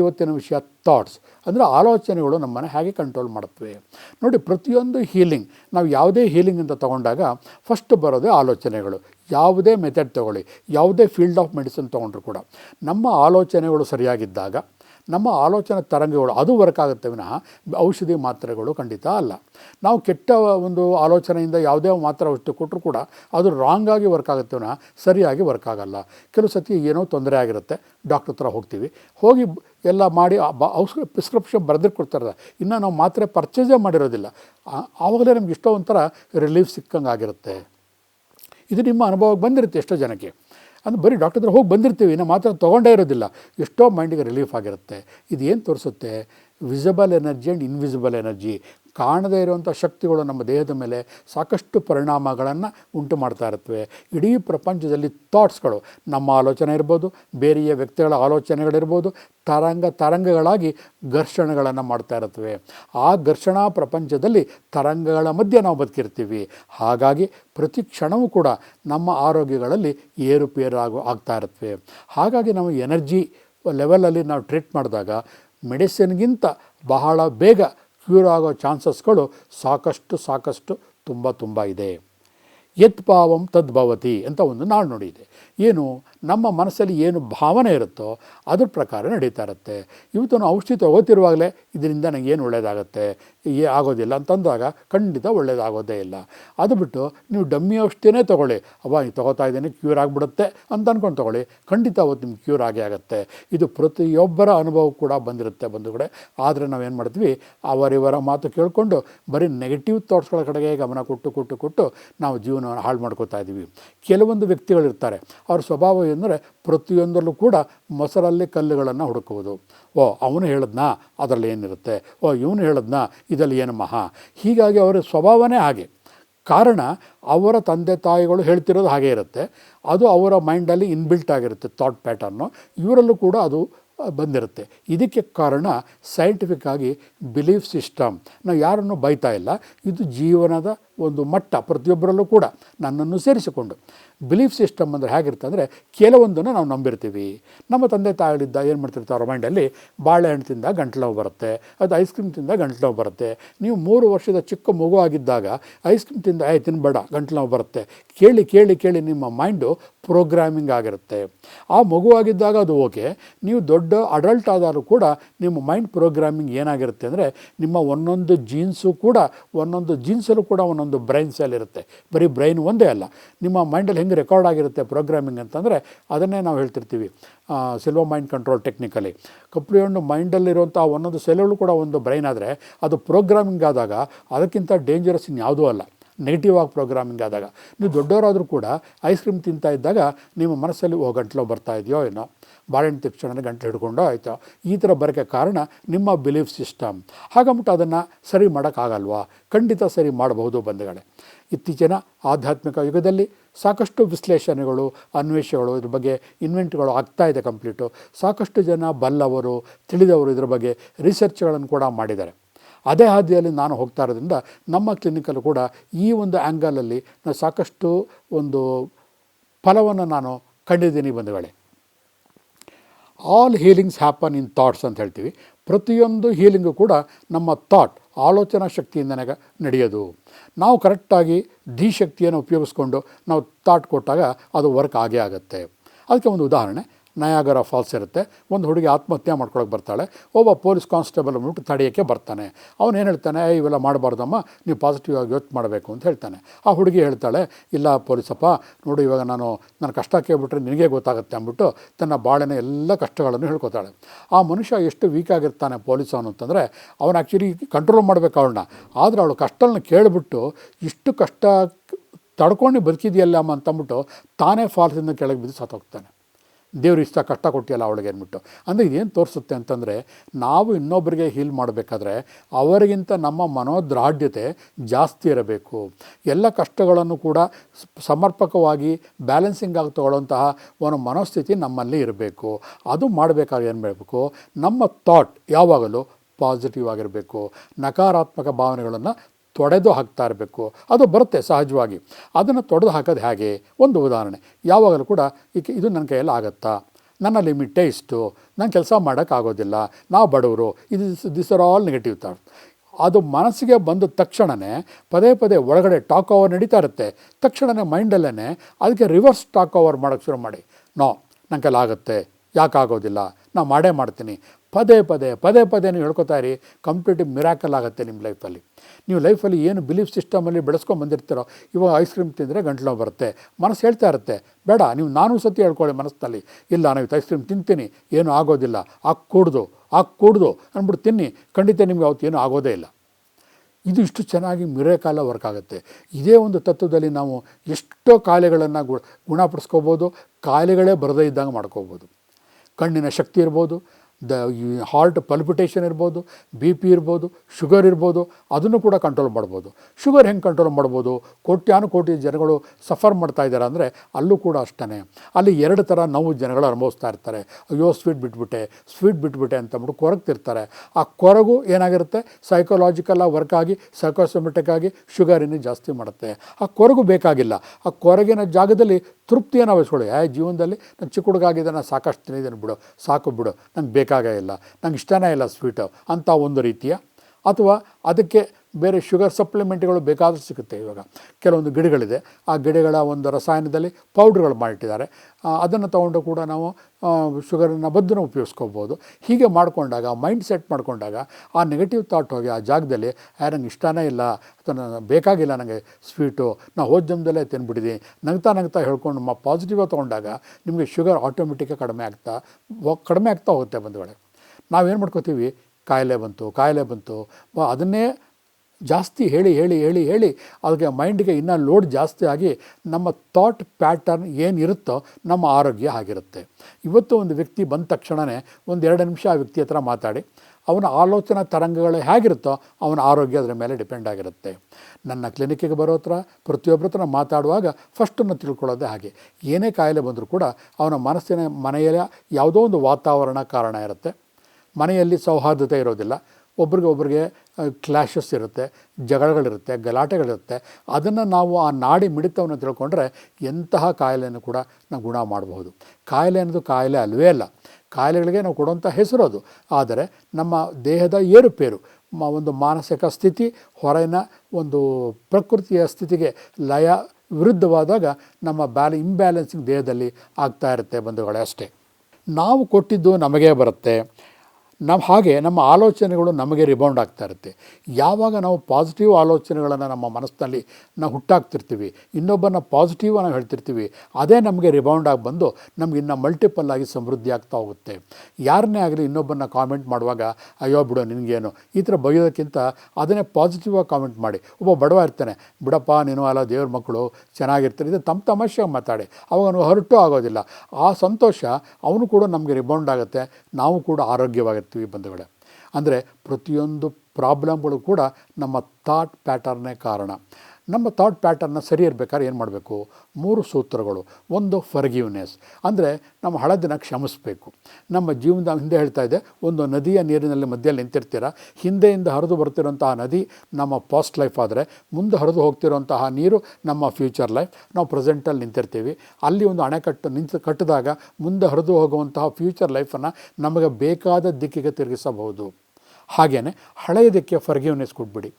ಇವತ್ತಿನ ವಿಷಯ ಥಾಟ್ಸ್ ಅಂದರೆ ಆಲೋಚನೆಗಳು ನಮ್ಮನ್ನು ಹೇಗೆ ಕಂಟ್ರೋಲ್ ಮಾಡುತ್ತವೆ. ನೋಡಿ, ಪ್ರತಿಯೊಂದು ಹೀಲಿಂಗ್ ನಾವು ಯಾವುದೇ ಹೀಲಿಂಗ್ ಅಂತ ತಗೊಂಡಾಗ ಫಸ್ಟ್ ಬರೋದೇ ಆಲೋಚನೆಗಳು. ಯಾವುದೇ ಮೆಥಡ್ ತಗೊಳ್ಳಿ. ಯಾವುದೇ ಫೀಲ್ಡ್ ಆಫ್ ಮೆಡಿಸಿನ್ ತೊಗೊಂಡ್ರು ಕೂಡ. ನಮ್ಮ ಆಲೋಚನೆಗಳು ಸರಿಯಾಗಿದ್ದಾಗ ನಮ್ಮ ಆಲೋಚನೆ ತರಂಗಗಳು ಅದು ವರ್ಕ್ ಆಗುತ್ತೆ ವಿನಃ ಔಷಧಿ ಮಾತ್ರೆಗಳು ಖಂಡಿತ ಅಲ್ಲ. ನಾವು ಕೆಟ್ಟ ಒಂದು ಆಲೋಚನೆಯಿಂದ ಯಾವುದೇ ಮಾತ್ರೆ ಔಷಧಿ ಕೊಟ್ಟರು ಕೂಡ ಅದು ರಾಂಗಾಗಿ ವರ್ಕ್ ಆಗುತ್ತೆ ವಿನಃ ಸರಿಯಾಗಿ ವರ್ಕ್ ಆಗಲ್ಲ. ಕೆಲವು ಸತಿ ಏನೋ ತೊಂದರೆ ಆಗಿರುತ್ತೆ ಡಾಕ್ಟ್ರ್ ಹತ್ರ ಹೋಗ್ತೀವಿ. ಹೋಗಿ ಎಲ್ಲ ಮಾಡಿ ಔಷಧ ಪ್ರಿಸ್ಕ್ರಿಪ್ಷನ್ ಬರೆದಿಟ್ಟು ಕೊಡ್ತಾರೆ ಇನ್ನು ನಾವು ಮಾತ್ರೆ ಪರ್ಚೇಸೇ ಮಾಡಿರೋದಿಲ್ಲ. ಆವಾಗಲೇ ನಮ್ಗೆ ಇಷ್ಟೋ ಒಂಥರ ರಿಲೀಫ್ ಸಿಕ್ಕಂಗೆ ಆಗಿರುತ್ತೆ ಇದು ನಿಮ್ಮ ಅನುಭವಕ್ಕೆ ಬಂದಿರುತ್ತೆ ಎಷ್ಟೋ ಜನಕ್ಕೆ. ಅಂದ್ರೆ ಬರೀ ಡಾಕ್ಟರ್ ಹತ್ರ ಹೋಗಿ ಬಂದಿರ್ತೀವಿ ನಾವು ಮಾತ್ರ ತೊಗೊಂಡೇ ಇರೋದಿಲ್ಲ. ಎಷ್ಟೋ ಮೈಂಡಿಗೆ ರಿಲೀಫ್ ಆಗಿರುತ್ತೆ. ಇದು ಏನು ತೋರಿಸುತ್ತೆ? Visible energy and invisible energy ಕಾಣದೇ ಇರುವಂಥ ಶಕ್ತಿಗಳು ನಮ್ಮ ದೇಹದ ಮೇಲೆ ಸಾಕಷ್ಟು ಪರಿಣಾಮಗಳನ್ನು ಉಂಟು ಮಾಡ್ತಾ ಇರುತ್ತವೆ. ಇಡೀ ಪ್ರಪಂಚದಲ್ಲಿ ಥಾಟ್ಸ್ಗಳು ನಮ್ಮ ಆಲೋಚನೆ ಇರ್ಬೋದು, ಬೇರೆಯ ವ್ಯಕ್ತಿಗಳ ಆಲೋಚನೆಗಳಿರ್ಬೋದು, ತರಂಗ ತರಂಗಗಳಾಗಿ ಘರ್ಷಣೆಗಳನ್ನು ಮಾಡ್ತಾ ಇರುತ್ತವೆ. ಆ ಘರ್ಷಣಾ ಪ್ರಪಂಚದಲ್ಲಿ ತರಂಗಗಳ ಮಧ್ಯೆ ನಾವು ಬದುಕಿರ್ತೀವಿ. ಹಾಗಾಗಿ ಪ್ರತಿ ಕ್ಷಣವೂ ಕೂಡ ನಮ್ಮ ಆರೋಗ್ಯಗಳಲ್ಲಿ ಏರುಪೇರಾಗು ಆಗ್ತಾ ಇರುತ್ತವೆ. ಹಾಗಾಗಿ ನಾವು ಎನರ್ಜಿ ಲೆವೆಲಲ್ಲಿ ನಾವು ಟ್ರೀಟ್ ಮಾಡಿದಾಗ ಮೆಡಿಸಿನ್ಗಿಂತ ಬಹಳ ಬೇಗ ಕ್ಯೂರ್ ಆಗೋ ಚಾನ್ಸಸ್ಗಳು ಸಾಕಷ್ಟು ಸಾಕಷ್ಟು ತುಂಬ ತುಂಬ ಇದೆ. ಯತ್ ಪಾವಂ ತದ್ಭವತಿ ಅಂತ ಒಂದು ನಾಡು ನುಡಿ ಇದೆ ಏನು, ನಮ್ಮ ಮನಸ್ಸಲ್ಲಿ ಏನು ಭಾವನೆ ಇರುತ್ತೋ ಅದ್ರ ಪ್ರಕಾರ ನಡೀತಾ ಇರುತ್ತೆ. ಇವತ್ತು ಔಷಧಿ ತಗೋತಿರುವಾಗಲೇ ಇದರಿಂದ ನನಗೆ ಏನು ಒಳ್ಳೆಯದಾಗುತ್ತೆ ಏ ಆಗೋದಿಲ್ಲ ಅಂತಂದಾಗ ಖಂಡಿತ ಒಳ್ಳೆಯದಾಗೋದೇ ಇಲ್ಲ. ಅದು ಬಿಟ್ಟು ನೀವು ಡಮ್ಮಿ ಔಷಧಿನೇ ತೊಗೊಳ್ಳಿ. ಅವ ತೊಗೋತಾ ಇದ್ದೇನೆ ಕ್ಯೂರ್ ಆಗಿಬಿಡುತ್ತೆ ಅಂತ ಅಂದ್ಕೊಂಡು ತೊಗೊಳ್ಳಿ. ಖಂಡಿತ ಅವತ್ತು ನಿಮ್ಗೆ ಕ್ಯೂರ್ ಆಗೇ ಆಗುತ್ತೆ. ಇದು ಪ್ರತಿಯೊಬ್ಬರ ಅನುಭವ ಕೂಡ ಬಂದಿರುತ್ತೆ ಬಂಧುಗಳೇ. ಆದರೆ ನಾವೇನು ಮಾಡ್ತೀವಿ? ಅವರಿವರ ಮಾತು ಕೇಳಿಕೊಂಡು ಬರೀ ನೆಗೆಟಿವ್ ಥಾಟ್ಸ್ಗಳ ಕಡೆಗೆ ಗಮನ ಕೊಟ್ಟು ಕೊಟ್ಟು ಕೊಟ್ಟು ನಾವು ಜೀವನವನ್ನು ಹಾಳು ಮಾಡ್ಕೋತಾ ಇದ್ದೀವಿ. ಕೆಲವೊಂದು ವ್ಯಕ್ತಿಗಳಿರ್ತಾರೆ. ಅವ್ರ ಸ್ವಭಾವ ಎಂದರೆ ಪ್ರತಿಯೊಂದರಲ್ಲೂ ಕೂಡ ಮೊಸರಲ್ಲಿ ಕಲ್ಲುಗಳನ್ನು ಹುಡುಕುವುದು. ಓ, ಅವನು ಹೇಳಿದ್ನಾ? ಅದರಲ್ಲಿ ಏನಿರುತ್ತೆ? ಓ, ಇವನು ಹೇಳಿದ್ನಾ? ಇದರಲ್ಲಿ ಏನು ಮಹಾ? ಹೀಗಾಗಿ ಅವರ ಸ್ವಭಾವನೇ ಹಾಗೆ. ಕಾರಣ ಅವರ ತಂದೆ ತಾಯಿಗಳು ಹೇಳ್ತಿರೋದು ಹಾಗೆ ಇರುತ್ತೆ. ಅದು ಅವರ ಮೈಂಡಲ್ಲಿ ಇನ್ಬಿಲ್ಟ್ ಆಗಿರುತ್ತೆ, ಥಾಟ್ ಪ್ಯಾಟರ್ನು. ಇವರಲ್ಲೂ ಕೂಡ ಅದು ಬಂದಿರುತ್ತೆ. ಇದಕ್ಕೆ ಕಾರಣ ಸೈಂಟಿಫಿಕ್ ಆಗಿ ಬಿಲೀಫ್ ಸಿಸ್ಟಮ್. ನಾವು ಯಾರನ್ನು ಬೈತಾ ಇಲ್ಲ. ಇದು ಜೀವನದ ಒಂದು ಮಟ್ಟ ಪ್ರತಿಯೊಬ್ಬರಲ್ಲೂ ಕೂಡ ನನ್ನನ್ನು ಸೇರಿಸಿಕೊಂಡು. ಬಿಲೀಫ್ ಸಿಸ್ಟಮ್ ಅಂದರೆ ಹೇಗಿರುತ್ತೆ ಅಂದರೆ ಕೆಲವೊಂದನ್ನು ನಾವು ನಂಬಿರ್ತೀವಿ. ನಮ್ಮ ತಂದೆ ತಾಯಿಗಳಿದ್ದ ಏನು ಮಾಡ್ತಿರ್ತಾರೆ ಅವ್ರ ಮೈಂಡಲ್ಲಿ ಬಾಳೆಹಣ್ಣು ತಿಂದ ಗಂಟ್ಲು ನೋವು ಬರುತ್ತೆ, ಅದು ಐಸ್ ಕ್ರೀಮ್ ತಿಂದ ಗಂಟ್ಲು ನೋವು ಬರುತ್ತೆ. ನೀವು ಮೂರು ವರ್ಷದ ಚಿಕ್ಕ ಮಗು ಆಗಿದ್ದಾಗ ಐಸ್ ಕ್ರೀಮ್ ತಿಂದ ಏ ತಿನ್ಬೇಡ, ಗಂಟ್ಲು ನೋವು ಬರುತ್ತೆ. ಕೇಳಿ ಕೇಳಿ ಕೇಳಿ ನಿಮ್ಮ ಮೈಂಡು ಪ್ರೋಗ್ರಾಮಿಂಗ್ ಆಗಿರುತ್ತೆ. ಆ ಮಗು ಆಗಿದ್ದಾಗ ಅದು ಓಕೆ ನೀವು ದೊಡ್ಡ ಅಡಲ್ಟ್ ಆದರೂ ಕೂಡ ನಿಮ್ಮ ಮೈಂಡ್ ಪ್ರೋಗ್ರಾಮಿಂಗ್ ಏನಾಗಿರುತ್ತೆ ಅಂದರೆ ನಿಮ್ಮ ಒಂದೊಂದು ಜೀನ್ಸು ಕೂಡ, ಒಂದೊಂದು ಜೀನ್ಸಲ್ಲೂ ಕೂಡ ಒಂದೊಂದು ಬ್ರೈನ್ ಸೆಲ್ ಇರುತ್ತೆ. ಬರೀ ಬ್ರೈನ್ ಒಂದೇ ಅಲ್ಲ. ನಿಮ್ಮ ಮೈಂಡಲ್ಲಿ ಹೆಂಗೆ ರೆಕಾರ್ಡ್ ಆಗಿರುತ್ತೆ ಪ್ರೋಗ್ರಾಮಿಂಗ್ ಅಂತಂದರೆ ಅದನ್ನೇ ನಾವು ಹೇಳ್ತಿರ್ತೀವಿ. Silver mind control technically complete ಮೈಂಡಲ್ಲಿರುವಂಥ ಒಂದೊಂದು ಸೆಲ್ಗಳು ಕೂಡ ಒಂದು ಬ್ರೈನ್ ಆದರೆ ಅದು ಪ್ರೋಗ್ರಾಮಿಂಗ್ ಆದಾಗ ಅದಕ್ಕಿಂತ ಡೇಂಜರಸ್ ಇನ್ಯಾವುದೂ ಅಲ್ಲ. ನೆಗೆಟಿವ್ ಆಗಿ ಪ್ರೋಗ್ರಾಮಿಂಗ್ ಆದಾಗ. ನೀವು ದೊಡ್ಡವರಾದರೂ ಕೂಡ ಐಸ್ ಕ್ರೀಮ್ ತಿಂತಾ ಇದ್ದಾಗ ನಿಮ್ಮ ಮನಸ್ಸಲ್ಲಿ, ಓ, ಗಂಟ್ಲು ಬರ್ತಾ ಇದೆಯೋ ಏನೋ? ಬಾಳೆಹಣ್ಣು ತಕ್ಷಣ ಗಂಟಲು ಹಿಡ್ಕೊಂಡೋ ಆಯಿತೋ? ಈ ಥರ ಬರೋಕ್ಕೆ ಕಾರಣ ನಿಮ್ಮ ಬಿಲೀಫ್ ಸಿಸ್ಟಮ್ ಹಾಗಂಬಿಟ್ಟು ಅದನ್ನು ಸರಿ ಮಾಡೋಕ್ಕಾಗಲ್ವಾ? ಖಂಡಿತ ಸರಿ ಮಾಡಬಹುದು ಬಂಧುಗಳೇ. ಇತ್ತೀಚಿನ ಆಧ್ಯಾತ್ಮಿಕ ಯುಗದಲ್ಲಿ ಸಾಕಷ್ಟು ವಿಶ್ಲೇಷಣೆಗಳು ಅನ್ವೇಷಗಳು ಇದ್ರ ಬಗ್ಗೆ ಇನ್ವೆಂಟ್ಗಳು ಆಗ್ತಾ ಇದೆ ಕಂಪ್ಲೀಟು ಸಾಕಷ್ಟು ಜನ ಬಲ್ಲವರು, ತಿಳಿದವರು ಇದ್ರ ಬಗ್ಗೆ ರಿಸರ್ಚ್ಗಳನ್ನು ಕೂಡ ಮಾಡಿದ್ದಾರೆ. ಅದೇ ಹಾದಿಯಲ್ಲಿ ನಾನು ಹೋಗ್ತಾ ಇರೋದ್ರಿಂದ ನಮ್ಮ ಕ್ಲಿನಿಕಲ್ಲೂ ಕೂಡ ಈ ಒಂದು ಆ್ಯಂಗಲಲ್ಲಿ ನಾನು ಸಾಕಷ್ಟು ಒಂದು ಫಲವನ್ನು ನಾನು ಕಂಡಿದ್ದೀನಿ ಬಂಧುಗಳೇ. All healings happen in thoughts ಅಂತ ಹೇಳ್ತೀವಿ. ಪ್ರತಿಯೊಂದು ಹೀಲಿಂಗು ಕೂಡ ನಮ್ಮ ಥಾಟ್ ಆಲೋಚನಾ ಶಕ್ತಿಯಿಂದನೇ ನಡೆಯೋದು. ನಾವು ಕರೆಕ್ಟಾಗಿ ಧೀ ಶಕ್ತಿಯನ್ನು ಉಪಯೋಗಿಸ್ಕೊಂಡು ನಾವು ಥಾಟ್ ಕೊಟ್ಟಾಗ ಅದು ವರ್ಕ್ ಆಗೇ ಆಗುತ್ತೆ. ಅದಕ್ಕೆ ಒಂದು ಉದಾಹರಣೆ. ನಯಾಗರ ಫಾಲ್ಸ್ ಇರುತ್ತೆ. ಒಂದು ಹುಡುಗಿ ಆತ್ಮಹತ್ಯೆ ಮಾಡ್ಕೊಳಕ್ಕೆ ಬರ್ತಾಳೆ. ಒಬ್ಬ ಪೊಲೀಸ್ ಕಾನ್ಸ್ಟೇಬಲ್ ಬಿಟ್ಟು ತಡೆಯೋಕ್ಕೆ ಬರ್ತಾನೆ. ಅವನು ಏನು ಹೇಳ್ತಾನೆ? "ಏ, ಇವೆಲ್ಲ ಮಾಡಬಾರ್ದಮ್ಮ. ನೀವು ಪಾಸಿಟಿವ್ ಆಗಿ ಯೋಚನೆ ಮಾಡಬೇಕು ಅಂತ ಹೇಳ್ತಾನೆ. ಆ ಹುಡುಗಿ ಹೇಳ್ತಾಳೆ ಇಲ್ಲ ಪೊಲೀಸಪ್ಪ ನೋಡಿ ಇವಾಗ ನಾನು ನನ್ನ ಕಷ್ಟ ಕೇಳ್ಬಿಟ್ರೆ ನಿನಗೆ ಗೊತ್ತಾಗುತ್ತೆ ಅಂದ್ಬಿಟ್ಟು ತನ್ನ ಬಾಳಿನ ಎಲ್ಲ ಕಷ್ಟಗಳನ್ನು ಹೇಳ್ಕೊತಾಳೆ. ಆ ಮನುಷ್ಯ ಎಷ್ಟು ವೀಕ್ ಆಗಿರ್ತಾನೆ ಪೊಲೀಸ್ ಅವನು ಅಂತಂದರೆ ಅವನು ಆ್ಯಕ್ಚುಲಿ ಕಂಟ್ರೋಲ್ ಮಾಡಬೇಕು ಅವಳನ್ನ. ಆದರೆ ಅವಳು ಕಷ್ಟಗಳನ್ನ ಕೇಳಿಬಿಟ್ಟು ಇಷ್ಟು ಕಷ್ಟ ತಡ್ಕೊಂಡು ಬದುಕಿದೆಯಲ್ಲಮ್ಮ ಅಂತಂದ್ಬಿಟ್ಟು ತಾನೇ ಫಾಲ್ಸಿಂದ ಕೆಳಗೆ ಬಿದ್ದು ಸತ್ತೋಗ್ತಾನೆ. ದೇವ್ರು ಇಷ್ಟ ಕಷ್ಟ ಕೊಟ್ಟಿಯಲ್ಲ ಅವಳಿಗೆ ಅಂದ್ಬಿಟ್ಟು. ಅಂದರೆ ಇದೇನು ತೋರಿಸುತ್ತೆ ಅಂತಂದರೆ, ನಾವು ಇನ್ನೊಬ್ಬರಿಗೆ ಹೀಲ್ ಮಾಡಬೇಕಾದ್ರೆ ಅವರಿಗಿಂತ ನಮ್ಮ ಮನೋದ್ರಾಢ್ಯತೆ ಜಾಸ್ತಿ ಇರಬೇಕು. ಎಲ್ಲ ಕಷ್ಟಗಳನ್ನು ಕೂಡ ಸಮರ್ಪಕವಾಗಿ ಬ್ಯಾಲೆನ್ಸಿಂಗ್ ಆಗಿ ತಗೊಳ್ಳುವಂತಹ ಒಂದು ಮನೋಸ್ಥಿತಿ ನಮ್ಮಲ್ಲಿ ಇರಬೇಕು. ಅದು ಮಾಡಬೇಕಾದ್ರೆ ಏನು ಮಾಡಬೇಕು? ನಮ್ಮ ಥಾಟ್ ಯಾವಾಗಲೂ ಪಾಸಿಟಿವ್ ಆಗಿರಬೇಕು. ನಕಾರಾತ್ಮಕ ಭಾವನೆಗಳನ್ನು ತೊಡೆದು ಹಾಕ್ತಾ ಇರಬೇಕು. ಅದು ಬರುತ್ತೆ ಸಹಜವಾಗಿ. ಅದನ್ನು ತೊಡೆದು ಹಾಕೋದು ಹೇಗೆ? ಒಂದು ಉದಾಹರಣೆ. ಯಾವಾಗಲೂ ಕೂಡ ಇದು ನನ್ನ ಕೈಯಲ್ಲಿ ಆಗುತ್ತಾ? ನನ್ನ ಲಿಮಿಟೇ ಇಷ್ಟು? ನಾನು ಕೆಲಸ ಮಾಡೋಕ್ಕಾಗೋದಿಲ್ಲ. ನಾವು ಬಡವರು. ಇದು this are all negative thought. ಅದು ಮನಸ್ಸಿಗೆ ಬಂದ ತಕ್ಷಣವೇ ಪದೇ ಪದೇ ಒಳಗಡೆ ಟಾಕ್ ಓವರ್ ನಡೀತಾ ಇರುತ್ತೆ. ತಕ್ಷಣವೇ ಮೈಂಡಲ್ಲೇ ಅದಕ್ಕೆ ರಿವರ್ಸ್ ಟಾಕ್ ಓವರ್ ಮಾಡೋಕ್ಕೆ ಶುರು ಮಾಡಿ. ನೋ, ನನ್ನ ಆಗುತ್ತೆ. ಯಾಕಾಗೋದಿಲ್ಲ ನಾನು ಮಾಡೇ ಮಾಡ್ತೀನಿ. ಪದೇ ಪದೇ ಪದೇ ಪದೇ ನೀವು ಹೇಳ್ಕೊತಾ ಇರಿ. ಕಂಪ್ಲೀಟ್ ಮಿರಾಕಲ್ ಆಗುತ್ತೆ ನಿಮ್ಮ ಲೈಫಲ್ಲಿ. ನೀವು ಲೈಫಲ್ಲಿ ಏನು ಬಿಲೀಫ್ ಸಿಸ್ಟಮಲ್ಲಿ ಬೆಳೆಸ್ಕೊಂಡು ಬಂದಿರ್ತೀರೋ, ಇವಾಗ ಐಸ್ ಕ್ರೀಮ್ ತಿಂದರೆ ಗಂಟ್ಲು ಬರುತ್ತೆ. ಮನಸ್ಸು ಹೇಳ್ತಾ ಇರುತ್ತೆ, ಬೇಡ, ನೀವು ನಾನು ಸತಿ ಹೇಳ್ಕೊಳ್ಳಿ ಮನಸ್ಸಲ್ಲಿ ಇಲ್ಲ, ನಾನು ಐಸ್ ಕ್ರೀಮ್ ತಿಂತೀನಿ, ಏನೂ ಆಗೋದಿಲ್ಲ ಆ ಕೂಡ್ದು ಆ ಕೂಡ್ದು ಅಂದ್ಬಿಟ್ಟು ತಿನ್ನಿ, ಖಂಡಿತ ನಿಮ್ಗೆ ಅವತ್ತು ಏನೂ ಆಗೋದೇ ಇಲ್ಲ. ಇದು ಇಷ್ಟು ಚೆನ್ನಾಗಿ ಮಿರೇಕಾಲ ವರ್ಕ್ ಆಗುತ್ತೆ. ಇದೇ ಒಂದು ತತ್ವದಲ್ಲಿ ನಾವು ಎಷ್ಟೋ ಕಾಯಿಲೆಗಳನ್ನು ಗುಣಪಡಿಸ್ಕೋಬೋದು, ಕಾಯಿಲೆಗಳೇ ಬರದೇ ಇದ್ದಂಗೆ ಮಾಡ್ಕೋಬೋದು. ಕಣ್ಣಿನ ಶಕ್ತಿ ಇರ್ಬೋದು ದ ಹಾರ್ಟ್ ಪಲ್ಪಿಟೇಷನ್ ಇರ್ಬೋದು ಬಿ ಪಿ ಇರ್ಬೋದು ಶುಗರ್ ಇರ್ಬೋದು, ಅದನ್ನು ಕೂಡ ಕಂಟ್ರೋಲ್ ಮಾಡ್ಬೋದು. ಶುಗರ್ ಹೆಂಗೆ ಕಂಟ್ರೋಲ್ ಮಾಡ್ಬೋದು? ಕೋಟ್ಯಾನು ಕೋಟಿ ಜನಗಳು ಸಫರ್ ಮಾಡ್ತಾ ಇದ್ದಾರೆ ಅಂದರೆ ಅಲ್ಲೂ ಕೂಡ ಅಷ್ಟೇ ಅಲ್ಲಿ ಎರಡು ಥರ ನೋವು ಜನಗಳು ಅನುಭವಿಸ್ತಾ ಇರ್ತಾರೆ. ಅಯ್ಯೋ ಸ್ವೀಟ್ ಬಿಟ್ಬಿಟ್ಟೆ ಸ್ವೀಟ್ ಬಿಟ್ಬಿಟ್ಟೆ ಅಂತ ಅಂದ್ಬಿಟ್ಟು ಕೊರಗ್ತಿರ್ತಾರೆ. ಆ ಕೊರಗು ಏನಾಗಿರುತ್ತೆ? ಸೈಕಲಾಜಿಕಲಾಗಿ ವರ್ಕ್ ಆಗಿ ಸೈಕೋಸೊಮೆಟಿಕ್ ಆಗಿ ಶುಗರಿನ ಜಾಸ್ತಿ ಮಾಡುತ್ತೆ. ಆ ಕೊರಗು ಬೇಕಾಗಿಲ್ಲ. ಆ ಕೊರಗಿನ ಜಾಗದಲ್ಲಿ ತೃಪ್ತಿಯನ್ನು ವಹಿಸ್ಕೊಳ್ಳಿ ಯಾ ಜೀವನದಲ್ಲಿ ನಾನು ಚಿಕ್ಕ ಹುಡುಗಾಗಿದೆ ನಾನು ಸಾಕಷ್ಟು ತಿನ್ನಿದ್ದೇನೆ ಬಿಡು, ಸಾಕು ಬಿಡು, ನಂಗೆ ಬೇಕಾಗೇ ಇಲ್ಲ, ನಂಗೆ ಇಷ್ಟನೇ ಇಲ್ಲ ಸ್ವೀಟು ಅಂತ ಒಂದು ರೀತಿಯ ಅಥವಾ ಅದಕ್ಕೆ ಬೇರೆ ಶುಗರ್ ಸಪ್ಲಿಮೆಂಟ್ಗಳು ಬೇಕಾದರೂ ಸಿಗುತ್ತೆ ಇವಾಗ. ಕೆಲವೊಂದು ಗಿಡಗಳಿದೆ. ಆ ಗಿಡಗಳ ಒಂದು ರಸಾಯನದಲ್ಲಿ ಪೌಡ್ರ್ಗಳು ಮಾಡಿಟ್ಟಿದ್ದಾರೆ. ಅದನ್ನು ತೊಗೊಂಡು ಕೂಡ ನಾವು ಶುಗರನ್ನು ಬದ್ದನ್ನು ಉಪಯೋಗಿಸ್ಕೋಬೋದು. ಹೀಗೆ ಮಾಡಿಕೊಂಡಾಗ, ಮೈಂಡ್ ಸೆಟ್ ಮಾಡಿಕೊಂಡಾಗ, ಆ ನೆಗೆಟಿವ್ ಥಾಟ್ ಹೋಗಿ ಆ ಜಾಗದಲ್ಲಿ ನಂಗೆ ಇಷ್ಟನೇ ಇಲ್ಲ, ಅಥವಾ ಬೇಕಾಗಿಲ್ಲ ನನಗೆ ಸ್ವೀಟು, ನಾ ಹೋದ ಜಮದಲ್ಲೇ ತಿನ್ಬಿಟ್ಟಿದ್ದೀನಿ ನಗ್ತಾ ನಗ್ತಾ ಹೇಳ್ಕೊಂಡು ನಮ್ಮ ಪಾಸಿಟಿವಾಗಿ ತೊಗೊಂಡಾಗ ನಿಮಗೆ ಶುಗರ್ ಆಟೋಮೆಟಿಕ್ಕಾಗಿ ಕಡಿಮೆ ಆಗ್ತಾ ಕಡಿಮೆ ಆಗ್ತಾ ಹೋಗುತ್ತೆ ಬಂಧುಗಳೇ. ನಾವೇನು ಮಾಡ್ಕೋತೀವಿ? ಕಾಯಿಲೆ ಬಂತು ಕಾಯಿಲೆ ಬಂತು. ಅದನ್ನೇ ಜಾಸ್ತಿ ಹೇಳಿ ಹೇಳಿ ಹೇಳಿ ಹೇಳಿ ಅದಕ್ಕೆ ಮೈಂಡಿಗೆ ಇನ್ನೂ ಲೋಡ್ ಜಾಸ್ತಿ ಆಗಿ ನಮ್ಮ ಥಾಟ್ ಪ್ಯಾಟರ್ನ್ ಏನಿರುತ್ತೋ ನಮ್ಮ ಆರೋಗ್ಯ ಆಗಿರುತ್ತೆ ಇವತ್ತು ಒಂದು ವ್ಯಕ್ತಿ ಬಂದ ತಕ್ಷಣವೇ ಒಂದು ಎರಡು ನಿಮಿಷ ಆ ವ್ಯಕ್ತಿ ಹತ್ರ ಮಾತಾಡಿ, ಅವನ ಆಲೋಚನಾ ತರಂಗಗಳು ಹೇಗಿರುತ್ತೋ ಅವನ ಆರೋಗ್ಯ ಅದರ ಮೇಲೆ ಡಿಪೆಂಡ್ ಆಗಿರುತ್ತೆ. ನನ್ನ ಕ್ಲಿನಿಕ್ಕಿಗೆ ಬರೋ ಹತ್ರ ಪ್ರತಿಯೊಬ್ಬರ ಹತ್ರ ಮಾತಾಡುವಾಗ ಫಸ್ಟನ್ನು ತಿಳ್ಕೊಳ್ಳೋದೇ ಹಾಗೆ. ಏನೇ ಕಾಯಿಲೆ ಬಂದರೂ ಕೂಡ ಅವನ ಮನಸ್ಸಿನ ಮನೆಯಲ್ಲಿ ಯಾವುದೋ ಒಂದು ವಾತಾವರಣ ಕಾರಣ ಇರುತ್ತೆ. ಮನೆಯಲ್ಲಿ ಸೌಹಾರ್ದತೆ ಇರೋದಿಲ್ಲ. ಒಬ್ರಿಗೆ ಒಬ್ರಿಗೆ ಕ್ಲ್ಯಾಶಸ್ ಇರುತ್ತೆ, ಜಗಳಗಳಿರುತ್ತೆ, ಗಲಾಟೆಗಳಿರುತ್ತೆ. ಅದನ್ನು ನಾವು ಆ ನಾಡಿ ಮಿಡಿತವನ್ನು ತಿಳ್ಕೊಂಡ್ರೆ ಎಂತಹ ಕಾಯಿಲೆಯನ್ನು ಕೂಡ ನಾವು ಗುಣ ಮಾಡಬಹುದು. ಕಾಯಿಲೆ ಅನ್ನೋದು ಕಾಯಿಲೆ ಅಲ್ವೇ ಅಲ್ಲ. ಕಾಯಿಲೆಗಳಿಗೆ ನಾವು ಕೊಡುವಂಥ ಹೆಸರು ಅದು. ಆದರೆ ನಮ್ಮ ದೇಹದ ಏರುಪೇರು ಒಂದು ಮಾನಸಿಕ ಸ್ಥಿತಿ, ಹೊರಗಿನ ಒಂದು ಪ್ರಕೃತಿಯ ಸ್ಥಿತಿಗೆ ಲಯ ವಿರುದ್ಧವಾದಾಗ ನಮ್ಮ ಬ್ಯಾಲೆ ಇಂಬ್ಯಾಲೆನ್ಸಿಂಗ್ ದೇಹದಲ್ಲಿ ಆಗ್ತಾ ಇರುತ್ತೆ ಬಂಧುಗಳೇ ಅಷ್ಟೇ. ನಾವು ಕೊಟ್ಟಿದ್ದು ನಮಗೇ ಬರುತ್ತೆ. ನಮ್ಮ ಹಾಗೆ ನಮ್ಮ ಆಲೋಚನೆಗಳು ನಮಗೆ ರಿಬೌಂಡ್ ಆಗ್ತಾ ಇರುತ್ತೆ. ಯಾವಾಗ ನಾವು ಪಾಸಿಟಿವ್ ಆಲೋಚನೆಗಳನ್ನು ನಮ್ಮ ಮನಸ್ಸಿನಲ್ಲಿ ನಾವು ಹುಟ್ಟಾಕ್ತಿರ್ತೀವಿ ಇನ್ನೊಬ್ಬನ ಪಾಸಿಟಿವ್ ನಾವು ಹೇಳ್ತಿರ್ತೀವಿ, ಅದೇ ನಮಗೆ ರಿಬೌಂಡ್ ಆಗಿ ಬಂದು ನಮ್ಗೆ ಇನ್ನು ಮಲ್ಟಿಪಲ್ ಆಗಿ ಸಮೃದ್ಧಿ ಆಗ್ತಾ ಹೋಗುತ್ತೆ. ಯಾರನ್ನೇ ಆಗಲಿ ಇನ್ನೊಬ್ಬನ ಕಾಮೆಂಟ್ ಮಾಡುವಾಗ, ಅಯ್ಯೋ ಬಿಡು, ನಿನಗೇನು? ಈ ಥರ ಬಯ್ಯೋದಕ್ಕಿಂತ ಅದನ್ನೇ ಪಾಸಿಟಿವ್ ಆಗಿ ಕಾಮೆಂಟ್ ಮಾಡಿ. ಒಬ್ಬ ಬಡವ ಇರ್ತಾನೆ, ಬಿಡಪ್ಪ, ನೀನು ಅಲ್ಲ ದೇವ್ರ ಮಕ್ಕಳು, ಚೆನ್ನಾಗಿರ್ತಾರೆ. ಇದು ತಮ್ಮ ತಮಾಷೆಯಾಗಿ ಮಾತಾಡಿ. ಅವಾಗ ಅವನು ಹೊರಟು ಆಗೋದಿಲ್ಲ. ಆ ಸಂತೋಷ ಅವನು ಕೂಡ ನಮಗೆ ರಿಬೌಂಡ್ ಆಗುತ್ತೆ, ನಾವು ಕೂಡ ಆರೋಗ್ಯವಾಗಿರ್ತೀವಿ ಬಂಧುಗಳೇ. ಅಂದರೆ ಪ್ರತಿಯೊಂದು ಪ್ರಾಬ್ಲಮ್ಗಳು ಕೂಡ ನಮ್ಮ ಥಾಟ್ ಪ್ಯಾಟರ್ನೇ ಕಾರಣ. ನಮ್ಮ ಥಾಟ್ ಪ್ಯಾಟರ್ನ ಸರಿ ಇರಬೇಕಾದ್ರೆ ಏನು ಮಾಡಬೇಕು? ಮೂರು ಸೂತ್ರಗಳು. ಒಂದು ಫರ್ಗಿವ್ನೆಸ್ ಅಂದರೆ ನಮ್ಮ ಹಳದಿನ ಕ್ಷಮಿಸಬೇಕು. ನಮ್ಮ ಜೀವನದ ಹಿಂದೆ ಹೇಳ್ತಾ ಇದೆ, ಒಂದು ನದಿಯ ನೀರಿನಲ್ಲಿ ಮಧ್ಯದಲ್ಲಿ ನಿಂತಿರ್ತೀರ? ಹಿಂದೆಯಿಂದ ಹರಿದು ಬರ್ತಿರೋಂತಹ ನದಿ ನಮ್ಮ ಪಾಸ್ಟ್ ಲೈಫ್ ಆದರೆ, ಮುಂದೆ ಹರಿದು ಹೋಗ್ತಿರೋಂತಹ ನೀರು ನಮ್ಮ ಫ್ಯೂಚರ್ ಲೈಫ್ ನಾವು ಪ್ರೆಸೆಂಟಲ್ಲಿ ನಿಂತಿರ್ತೀವಿ. ಅಲ್ಲಿ ಒಂದು ಅಣೆಕಟ್ಟು ನಿಂತು ಕಟ್ಟಿದಾಗ ಮುಂದೆ ಹರಿದು ಹೋಗುವಂತಹ ಫ್ಯೂಚರ್ ಲೈಫನ್ನು ನಮಗೆ ಬೇಕಾದ ದಿಕ್ಕಿಗೆ ತಿರುಗಿಸಬಹುದು. ಹಾಗೆಯೇ ಹಳೆಯದಕ್ಕೆ ಫರ್ಗಿವ್ನೆಸ್ ಕೊಟ್ಬಿಡಿ.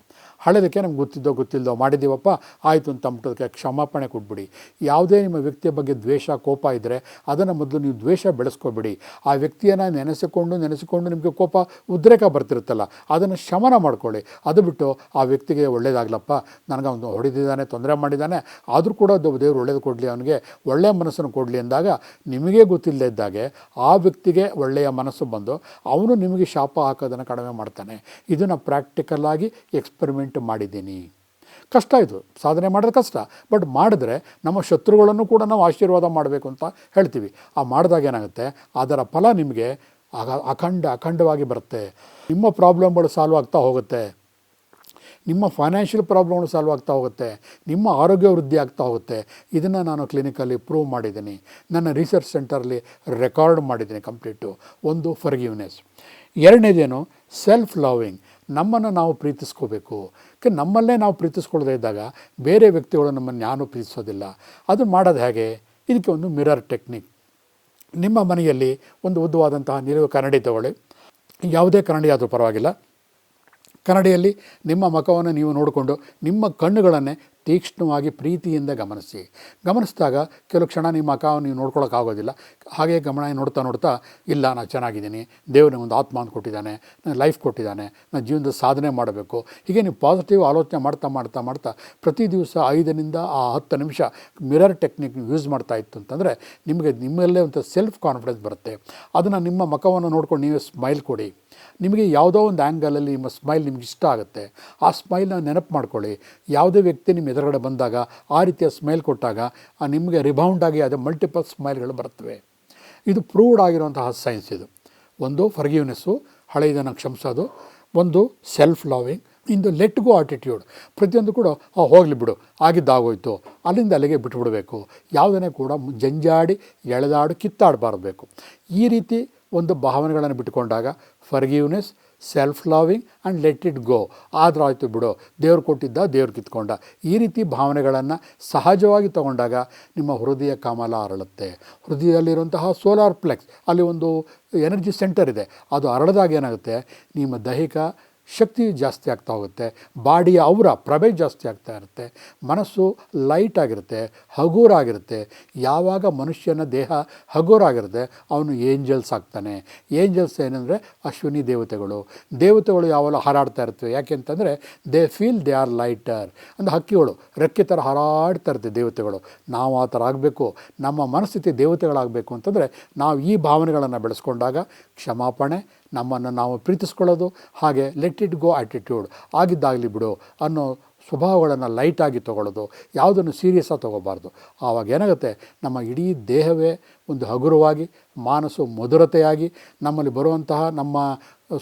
ಹಳೆಯದಕ್ಕೆ ನಮ್ಗೆ ಗೊತ್ತಿದ್ದೋ ಗೊತ್ತಿಲ್ಲದೋ ಮಾಡಿದ್ದೀವಪ್ಪ, ಆಯಿತು ಅಂತ ಅಂದ್ಬಿಟ್ಟೋದಕ್ಕೆ ಕ್ಷಮಾಪಣೆ ಕೊಟ್ಬಿಡಿ. ಯಾವುದೇ ನಿಮ್ಮ ವ್ಯಕ್ತಿಯ ಬಗ್ಗೆ ದ್ವೇಷ, ಕೋಪ ಇದ್ದರೆ ಅದನ್ನು ಮೊದಲು ನೀವು ದ್ವೇಷ ಬೆಳೆಸ್ಕೊಬೇಡಿ. ಆ ವ್ಯಕ್ತಿಯನ್ನು ನೆನೆಸಿಕೊಂಡು ನೆನೆಸಿಕೊಂಡು ನಿಮಗೆ ಕೋಪ, ಉದ್ರೇಕ ಬರ್ತಿರುತ್ತಲ್ಲ, ಅದನ್ನು ಶಮನ ಮಾಡ್ಕೊಳ್ಳಿ. ಅದು ಬಿಟ್ಟು ಆ ವ್ಯಕ್ತಿಗೆ ಒಳ್ಳೇದಾಗಲಪ್ಪ, ನನಗೆ ಅವನು ಹೊಡೆದಿದ್ದಾನೆ, ತೊಂದರೆ ಮಾಡಿದ್ದಾನೆ, ಆದರೂ ಕೂಡ ದೇವರು ಒಳ್ಳೇದು ಕೊಡಲಿ, ಅವನಿಗೆ ಒಳ್ಳೆಯ ಮನಸ್ಸನ್ನು ಕೊಡಲಿ ಅಂದಾಗ ನಿಮಗೆ ಗೊತ್ತಿಲ್ಲದೆ ಇದ್ದಾಗೆ ಆ ವ್ಯಕ್ತಿಗೆ ಒಳ್ಳೆಯ ಮನಸ್ಸು ಬಂದು ಅವನು ನಿಮಗೆ ಶಾಪ ಹಾಕೋದನ್ನು ಕಡಿಮೆ ಮಾಡ್ತಾನೆ. ಇದನ್ನು ಪ್ರಾಕ್ಟಿಕಲ್ ಆಗಿ ಎಕ್ಸ್ಪೆರಿಮೆಂಟ್ ಮಾಡಿದ್ದೀನಿ. ಕಷ್ಟ ಇದು. ಸಾಧನೆ ಮಾಡೋದು ಕಷ್ಟ. ಬಟ್ ಮಾಡಿದ್ರೆ ನಮ್ಮ ಶತ್ರುಗಳನ್ನು ಕೂಡ ನಾವು ಆಶೀರ್ವಾದ ಮಾಡಬೇಕು ಅಂತ ಹೇಳ್ತೀವಿ. ಆ ಮಾಡಿದಾಗ ಏನಾಗುತ್ತೆ? ಅದರ ಫಲ ನಿಮಗೆ ಅಖಂಡ, ಅಖಂಡವಾಗಿ ಬರುತ್ತೆ. ನಿಮ್ಮ ಪ್ರಾಬ್ಲಮ್ಗಳು ಸಾಲ್ವ್ ಆಗ್ತಾ ಹೋಗುತ್ತೆ. ನಿಮ್ಮ ಫೈನಾನ್ಷಿಯಲ್ ಪ್ರಾಬ್ಲಮ್ಗಳು ಸಾಲ್ವ್ ಆಗ್ತಾ ಹೋಗುತ್ತೆ. ನಿಮ್ಮ ಆರೋಗ್ಯ ವೃದ್ಧಿ ಆಗ್ತಾ ಹೋಗುತ್ತೆ. ಇದನ್ನು ನಾನು ಕ್ಲಿನಿಕಲ್ಲಿ ಪ್ರೂವ್ ಮಾಡಿದ್ದೀನಿ. ನನ್ನ ರಿಸರ್ಚ್ ಸೆಂಟರಲ್ಲಿ ರೆಕಾರ್ಡ್ ಮಾಡಿದ್ದೀನಿ ಕಂಪ್ಲೀಟು. ಒಂದು ಫರ್ಗಿವ್ನೆಸ್. ಎರಡನೇದೇನು? Self loving. ನಮ್ಮನ್ನು ನಾವು ಪ್ರೀತಿಸ್ಕೋಬೇಕು. ಕೆ ನಮ್ಮಲ್ಲೇ ನಾವು ಪ್ರೀತಿಸ್ಕೊಳ್ಳದೇ ಇದ್ದಾಗ ಬೇರೆ ವ್ಯಕ್ತಿಗಳು ನಮ್ಮನ್ನು ಯಾರೂ ಪ್ರೀತಿಸೋದಿಲ್ಲ. ಅದು ಮಾಡೋದು ಹೇಗೆ? ಇದಕ್ಕೆ ಒಂದು ಮಿರರ್ ಟೆಕ್ನಿಕ್. ನಿಮ್ಮ ಮನೆಯಲ್ಲಿ ಒಂದು ಉದ್ದವಾದಂತಹ ನಿಲುವು ಕನ್ನಡಿ ತಗೊಳ್ಳಿ. ಯಾವುದೇ ಕನ್ನಡಿ ಆದರೂ ಪರವಾಗಿಲ್ಲ. ಕನ್ನಡಿಯಲ್ಲಿ ನಿಮ್ಮ ಮುಖವನ್ನು ನೀವು ನೋಡಿಕೊಂಡು ನಿಮ್ಮ ಕಣ್ಣುಗಳನ್ನೇ ತೀಕ್ಷ್ಣವಾಗಿ ಪ್ರೀತಿಯಿಂದ ಗಮನಿಸಿ. ಗಮನಿಸಿದಾಗ ಕೆಲವು ಕ್ಷಣ ನಿಮ್ಮ ಅಕ್ಕ ನೀವು ನೋಡ್ಕೊಳೋಕ್ಕಾಗೋದಿಲ್ಲ ಹಾಗೆ ಗಮನ ನೋಡ್ತಾ ನೋಡ್ತಾ, ಇಲ್ಲ ನಾನು ಚೆನ್ನಾಗಿದ್ದೀನಿ ದೇವ್ರಿಗೆ ಒಂದು ಆತ್ಮ ಅಂತ ಕೊಟ್ಟಿದ್ದಾನೆ, ನನ್ನ ಲೈಫ್ ಕೊಟ್ಟಿದ್ದಾನೆ, ನನ್ನ ಜೀವನದ ಸಾಧನೆ ಮಾಡಬೇಕು. ಹೀಗೆ ನೀವು ಪಾಸಿಟಿವ್ ಆಲೋಚನೆ ಮಾಡ್ತಾ ಮಾಡ್ತಾ ಮಾಡ್ತಾ, ಪ್ರತಿ ದಿವಸ ಐದರಿಂದ ಆ ಹತ್ತು ನಿಮಿಷ ಮಿರರ್ ಟೆಕ್ನಿಕ್ ಯೂಸ್ ಮಾಡ್ತಾ ಇತ್ತು ಅಂತಂದರೆ ನಿಮಗೆ ನಿಮ್ಮಲ್ಲೇ ಒಂದು ಸೆಲ್ಫ್ ಕಾನ್ಫಿಡೆನ್ಸ್ ಬರುತ್ತೆ. ಅದನ್ನು ನಿಮ್ಮ ಮುಖವನ್ನು ನೋಡ್ಕೊಂಡು ನೀವೇ ಸ್ಮೈಲ್ ಕೊಡಿ. ನಿಮಗೆ ಯಾವುದೋ ಒಂದು ಆ್ಯಂಗಲಲ್ಲಿ ನಿಮ್ಮ ಸ್ಮೈಲ್ ನಿಮ್ಗೆ ಇಷ್ಟ ಆಗುತ್ತೆ. ಆ ಸ್ಮೈಲ್ನ ನೆನಪು ಮಾಡ್ಕೊಳ್ಳಿ. ಯಾವುದೇ ವ್ಯಕ್ತಿ ನಿಮ್ಮ ಎದುರುಗಡೆ ಬಂದಾಗ, ಆ ರೀತಿಯ ಸ್ಮೈಲ್ ಕೊಟ್ಟಾಗ ನಿಮಗೆ ರಿಬೌಂಡ್ ಆಗಿ ಅದೇ ಮಲ್ಟಿಪಲ್ ಸ್ಮೈಲ್ಗಳು ಬರ್ತವೆ ಇದು ಪ್ರೂವ್ಡ್ ಆಗಿರುವಂತಹ ಸೈನ್ಸ್ ಇದು. ಒಂದು ಫರ್ಗಿವ್ನೆಸ್ಸು ಹಳೆಯದನ್ನು ಕ್ಷಮಿಸೋದು. ಒಂದು ಸೆಲ್ಫ್ ಲವಿಂಗ್ ಇಂದು ಲೆಟ್ ಗೋ ಆಟಿಟ್ಯೂಡ್ ಪ್ರತಿಯೊಂದು ಕೂಡ ಹೋಗಲಿ ಬಿಡು ಆಗಿದ್ದಾಗೋಯ್ತು ಅಲ್ಲಿಂದ ಅಲ್ಲಿಗೆ ಬಿಟ್ಬಿಡಬೇಕು. ಯಾವುದನ್ನೇ ಕೂಡ ಜಂಜಾಡಿ, ಎಳೆದಾಡು ಕಿತ್ತಾಡಬಾರ್ಬೇಕು ಈ ರೀತಿ ಒಂದು ಭಾವನೆಗಳನ್ನು ಬಿಟ್ಟುಕೊಂಡಾಗ forgiveness self loving and let it go ಆದರೂ ಬಿಡು. ದೇವ್ರು ಕೊಟ್ಟಿದ್ದ, ದೇವ್ರು ಕಿತ್ಕೊಂಡ. ಈ ರೀತಿ ಭಾವನೆಗಳನ್ನು ಸಹಜವಾಗಿ ತಗೊಂಡಾಗ ನಿಮ್ಮ ಹೃದಯ ಕಮಲ ಅರಳುತ್ತೆ. ಹೃದಯದಲ್ಲಿರುವಂತಹ ಸೋಲಾರ್ ಪ್ಲೆಕ್ಸ್ ಅಲ್ಲಿ ಒಂದು ಎನರ್ಜಿ ಸೆಂಟರ್ ಇದೆ. ಅದು ಅರಳಿದಾಗ ಏನಾಗುತ್ತೆ? ನಿಮ್ಮ ದೈಹಿಕ ಶಕ್ತಿ ಜಾಸ್ತಿ ಆಗ್ತಾ ಹೋಗುತ್ತೆ, ಬಾಡಿಯ ಅವರ ಪ್ರಭೆ ಜಾಸ್ತಿ ಆಗ್ತಾ ಇರುತ್ತೆ, ಮನಸ್ಸು ಲೈಟ್ ಆಗಿರುತ್ತೆ, ಹಗುರಾಗಿರುತ್ತೆ. ಯಾವಾಗ ಮನುಷ್ಯನ ದೇಹ ಹಗುರಾಗಿರುತ್ತೆ, ಅವನು ಏಂಜಲ್ಸ್ ಆಗ್ತಾನೆ. ಏಂಜಲ್ಸ್ ಏನಂದರೆ ಅಶ್ವಿನಿ ದೇವತೆಗಳು. ದೇವತೆಗಳು ಯಾವಾಗಲೂ ಹಾರಾಡ್ತಾ ಇರ್ತವೆ. ಯಾಕೆ ಅಂತಂದರೆ they feel they are lighter ಅಂದರೆ ಹಕ್ಕಿಗಳು ರೆಕ್ಕೆ ಥರ ಹಾರಾಡ್ತಾ ಇರ್ತವೆ ದೇವತೆಗಳು. ನಾವು ಆ ಥರ ಆಗಬೇಕು. ನಮ್ಮ ಮನಸ್ಥಿತಿ ದೇವತೆಗಳಾಗಬೇಕು ಅಂತಂದರೆ, ನಾವು ಈ ಭಾವನೆಗಳನ್ನು ಬೆಳೆಸ್ಕೊಂಡಾಗ ಕ್ಷಮಾಪಣೆ ನಮ್ಮನ್ನು ನಾವು ಪ್ರೀತಿಸ್ಕೊಳ್ಳೋದು, ಹಾಗೆ ಲೆಟ್ ಇಟ್ ಗೋ ಆ್ಯಟಿಟ್ಯೂಡ್ ಆಗಿದ್ದಾಗಲಿ ಬಿಡು ಅನ್ನೋ ಸ್ವಭಾವಗಳನ್ನು ಲೈಟಾಗಿ ತೊಗೊಳ್ಳೋದು, ಯಾವುದನ್ನು ಸೀರಿಯಸ್ಸಾಗಿ ತೊಗೋಬಾರ್ದು ಆವಾಗ ಏನಾಗುತ್ತೆ? ನಮ್ಮ ಇಡೀ ದೇಹವೇ ಒಂದು ಹಗುರವಾಗಿ, ಮಾನಸು ಮಧುರತೆಯಾಗಿ ನಮ್ಮಲ್ಲಿ ಬರುವಂತಹ ನಮ್ಮ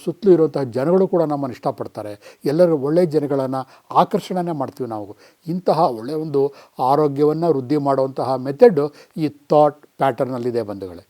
ಸುತ್ತಲೂ ಇರುವಂತಹ ಜನಗಳು ಕೂಡ ನಮ್ಮನ್ನು ಇಷ್ಟಪಡ್ತಾರೆ. ಎಲ್ಲರೂ ಒಳ್ಳೆಯ ಜನಗಳನ್ನು ಆಕರ್ಷಣೆ ಮಾಡ್ತೀವಿ ನಾವು. ಇಂತಹ ಒಳ್ಳೆಯ ಒಂದು ಆರೋಗ್ಯವನ್ನು ವೃದ್ಧಿ ಮಾಡುವಂತಹ ಮೆಥಡ್ ಈ ಥಾಟ್ ಪ್ಯಾಟರ್ನಲ್ಲಿದೆ ಬಂಧುಗಳೇ.